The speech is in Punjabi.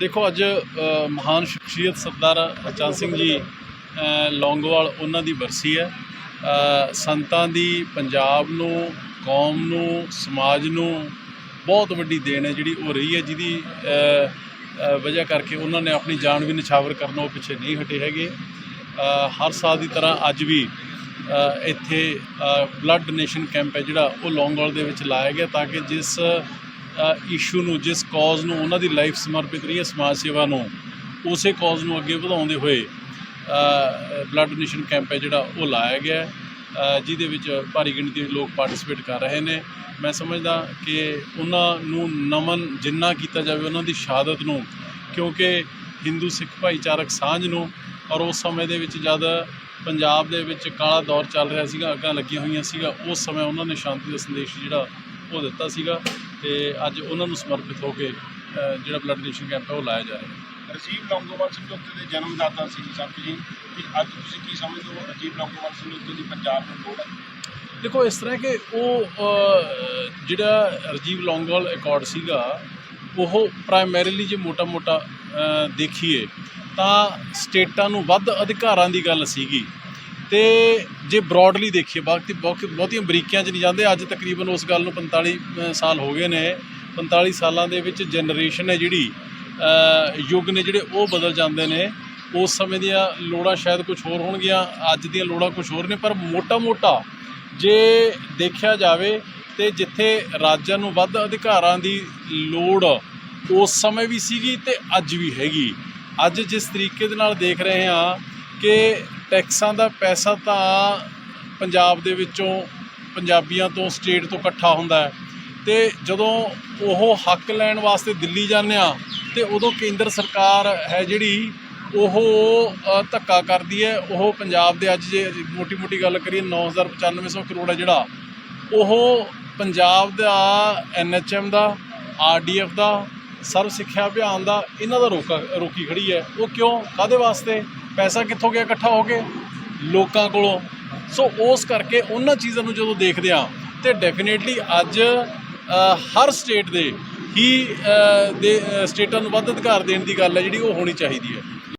ਦੇਖੋ ਅੱਜ ਮਹਾਨ ਸ਼ਖਸੀਅਤ ਸਰਦਾਰ ਚੰਦ ਸਿੰਘ ਜੀ ਅ, ਲੌਂਗੋਵਾਲ ਉਹਨਾਂ ਦੀ ਬਰਸੀ ਹੈ। ਸੰਤਾਂ ਦੀ ਪੰਜਾਬ ਨੂੰ ਕੌਮ ਨੂੰ ਸਮਾਜ ਨੂੰ ਬਹੁਤ ਵੱਡੀ ਦੇਣ ਹੈ ਜਿਹੜੀ ਉਹ ਰਹੀ ਹੈ ਜਿਹਦੀ ਵਜ੍ਹਾ ਕਰਕੇ ਉਹਨਾਂ ਨੇ ਆਪਣੀ ਜਾਨ ਵੀ ਨਿਛਾਵਰ ਕਰਨ ਉਹ ਪਿੱਛੇ ਨਹੀਂ ਹਟੇ ਹੈਗੇ। ਹਰ ਸਾਲ ਦੀ ਤਰ੍ਹਾਂ ਅੱਜ ਵੀ ਇੱਥੇ ਬਲੱਡ ਡੋਨੇਸ਼ਨ ਕੈਂਪ ਹੈ ਜਿਹੜਾ ਉਹ ਲੌਂਗੋਵਾਲ ਦੇ ਵਿੱਚ ਲਾਇਆ ਗਿਆ ਤਾਂ ਕਿ ਜਿਸ ਇਸ਼ੂ ਨੂੰ, ਜਿਸ ਕਾਜ਼ ਨੂੰ ਉਹਨਾਂ ਦੀ ਲਾਈਫ ਸਮਰਪਿਤ ਰਹੀ ਹੈ, ਸਮਾਜ ਸੇਵਾ ਨੂੰ, ਉਸੇ ਕਾਜ਼ ਨੂੰ ਅੱਗੇ ਵਧਾਉਂਦੇ ਹੋਏ ਬਲੱਡ ਡੋਨੇਸ਼ਨ ਕੈਂਪ ਹੈ ਜਿਹੜਾ, ਉਹ ਲਾਇਆ ਗਿਆ ਜਿਹਦੇ ਵਿੱਚ ਭਾਰੀ ਗਿਣਤੀ ਵਿੱਚ ਲੋਕ ਪਾਰਟਿਸਿਪੇਟ ਕਰ ਰਹੇ ਨੇ। ਮੈਂ ਸਮਝਦਾ ਕਿ ਉਹਨਾਂ ਨੂੰ ਨਮਨ ਜਿੰਨਾ ਕੀਤਾ ਜਾਵੇ, ਉਹਨਾਂ ਦੀ ਸ਼ਹਾਦਤ ਨੂੰ, ਕਿਉਂਕਿ ਹਿੰਦੂ ਸਿੱਖ ਭਾਈਚਾਰਕ ਸਾਂਝ ਨੂੰ, ਔਰ ਉਸ ਸਮੇਂ ਦੇ ਵਿੱਚ ਜਦ ਪੰਜਾਬ ਦੇ ਵਿੱਚ ਕਾਲਾ ਦੌਰ ਚੱਲ ਰਿਹਾ ਸੀਗਾ, ਅੱਗਾਂ ਲੱਗੀਆਂ ਹੋਈਆਂ ਸੀਗਾ, ਉਸ ਸਮੇਂ ਉਹਨਾਂ ਨੇ ਸ਼ਾਂਤੀ ਦਾ ਸੰਦੇਸ਼ ਜਿਹੜਾ, ਉਹ ਦਿੱਤਾ ਸੀਗਾ। ਤੇ ਅੱਜ ਉਹਨਾਂ ਨੂੰ ਸਮਰਪਿਤ ਹੋ ਕੇ ਜਿਹੜਾ ਬਲੱਡ ਡੋਨੇਸ਼ਨ ਕੈਂਪ ਹੈ ਉਹ ਲਾਇਆ ਜਾ ਰਿਹਾ ਹੈ। ਰਜੀਵ ਲੌਂਗੋਵਾਲ ਸਮਝੌਤੇ ਦੇ ਜਨਮਦਾਤਾ ਸੀ ਸਭ ਜੀ ਕਿ ਅੱਜ ਤੁਸੀਂ ਕੀ ਸਮਝਦੇ ਹੋ ਰਜੀਵ ਲੌਂਗੋਵਾਲ ਸਮਝੌਤੇ ਦੀ ਪੰਜਾਬ ਨੂੰ ਲੋੜ ਹੈ? ਦੇਖੋ ਇਸ ਤਰ੍ਹਾਂ ਕਿ ਉਹ ਜਿਹੜਾ ਰਜੀਵ ਲੌਂਗੋਵਾਲ ਅਕੋਰਡ ਸੀਗਾ ਉਹ ਪ੍ਰਾਇਮਰੀਲੀ ਜੇ ਮੋਟਾ-ਮੋਟਾ ਦੇਖੀਏ ਤਾਂ ਸਟੇਟਾਂ ਨੂੰ ਵੱਧ ਅਧਿਕਾਰਾਂ ਦੀ ਗੱਲ ਸੀਗੀ। ਤੇ ਜੇ ਬ੍ਰੌਡਲੀ ਦੇਖੀਏ, ਬਾਕੀ ਬਹੁ- ਬਹੁਤੀਆਂ ਬਰੀਕੀਆਂ 'ਚ ਨਹੀਂ ਜਾਂਦੇ। ਅੱਜ ਤਕਰੀਬਨ ਉਸ ਗੱਲ ਨੂੰ 45 ਸਾਲ ਹੋ ਗਏ ਨੇ। 45 ਸਾਲਾਂ ਦੇ ਵਿੱਚ ਜਨਰੇਸ਼ਨ ਹੈ ਜਿਹੜੀ ਯੁੱਗ ਨੇ ਜਿਹੜੇ ਉਹ ਬਦਲ ਜਾਂਦੇ ਨੇ। ਉਸ ਸਮੇਂ ਦੀਆਂ ਲੋੜਾਂ ਸ਼ਾਇਦ ਕੁਝ ਹੋਰ ਹੋਣਗੀਆਂ, ਅੱਜ ਦੀਆਂ ਲੋੜਾਂ ਕੁਝ ਹੋਰ ਨੇ, ਪਰ ਮੋਟਾ-ਮੋਟਾ ਜੇ ਦੇਖਿਆ ਜਾਵੇ ਤੇ ਜਿੱਥੇ ਰਾਜਾਂ ਨੂੰ ਵੱਧ ਅਧਿਕਾਰਾਂ ਦੀ ਲੋੜ ਉਸ ਸਮੇਂ ਵੀ ਸੀਗੀ ਤੇ ਅੱਜ ਵੀ ਹੈਗੀ। ਅੱਜ ਜਿਸ ਤਰੀਕੇ ਦੇ ਨਾਲ ਦੇਖ ਰਹੇ ਹਾਂ ਕਿ ਟੈਕਸਾਂ ਦਾ ਪੈਸਾ ਤਾਂ ਪੰਜਾਬ ਦੇ ਵਿੱਚੋਂ ਪੰਜਾਬੀਆਂ ਤੋਂ ਸਟੇਟ ਤੋਂ ਇਕੱਠਾ ਹੁੰਦਾ ਹੈ। ਤੇ ਜਦੋਂ ਉਹ ਹੱਕ ਲੈਣ ਵਾਸਤੇ ਦਿੱਲੀ ਜਾਂਦੇ ਆ, ਤੇ ਉਦੋਂ ਕੇਂਦਰ ਸਰਕਾਰ ਹੈ ਜਿਹੜੀ, ਉਹ ਧੱਕਾ ਕਰਦੀ ਹੈ। ਉਹ ਪੰਜਾਬ ਦੇ ਅੱਜ ਜੇ ਮੋਟੀ-ਮੋਟੀ ਗੱਲ ਕਰੀਏ 9950 ਕਰੋੜ ਹੈ ਜਿਹੜਾ। ਉਹ ਪੰਜਾਬ ਦਾ ਐਨਐਚਐਮ ਦਾ ਆਰਡੀਐਫ ਦਾ ਸਰਵ ਸਿੱਖਿਆ ਅਭਿਆਨ ਦਾ ਇਹਨਾਂ ਦਾ ਰੋਕਾ ਰੋਕੀ ਖੜੀ ਹੈ। ਉਹ ਕਿਉਂ? ਕਾਦੇ ਵਾਸਤੇ? ਪੈਸਾ ਕਿੱਥੋਂ ਗਿਆ? ਇਕੱਠਾ ਹੋ ਕੇ? ਲੋਕਾਂ ਕੋਲੋਂ। ਸੋ ਉਸ ਕਰਕੇ ਉਹਨਾਂ ਚੀਜ਼ਾਂ ਨੂੰ ਜਦੋਂ ਦੇਖਦੇ ਆ ਤੇ ਡੈਫੀਨੇਟਲੀ ਅੱਜ ਹਰ ਸਟੇਟ ਦੇ ਹੀ ਦੇ ਸਟੇਟਾਂ ਨੂੰ ਵੱਧ ਅਧਿਕਾਰ ਦੇਣ ਦੀ ਗੱਲ ਹੈ ਜਿਹੜੀ ਉਹ ਹੋਣੀ ਚਾਹੀਦੀ ਹੈ।